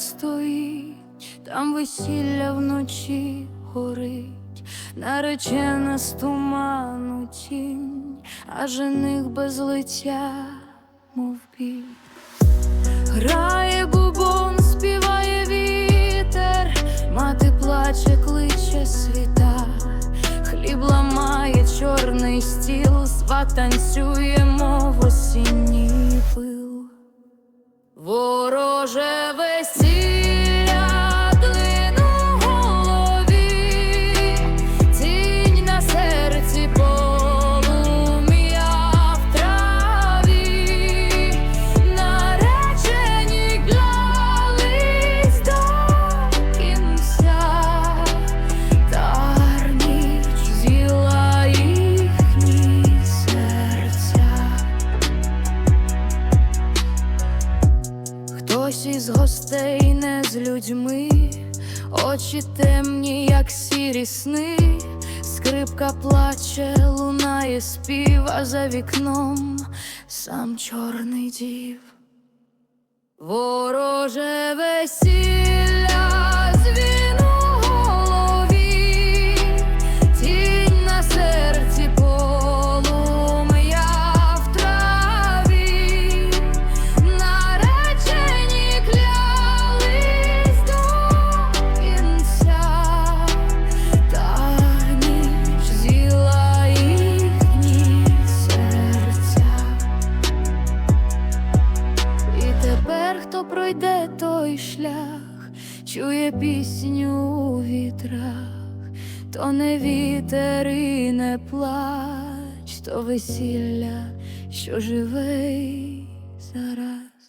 стоїть, там весілля вночі горить, наречена з туману тінь, а жених без лиця, мов біль. Грає бубон, співає вітер, мати плаче, кличе світа, хліб ламає чорний стіл, сват танцює, мов осінній пил. Хтось із гостей не з людьми, очі темні, як сірі сни, скрипка плаче, лунає спів, а за вікном сам чорний дів. Вороже хто пройде той шлях, чує пісню у вітрах, то не вітер і не плач, то весілля, що живе зараз.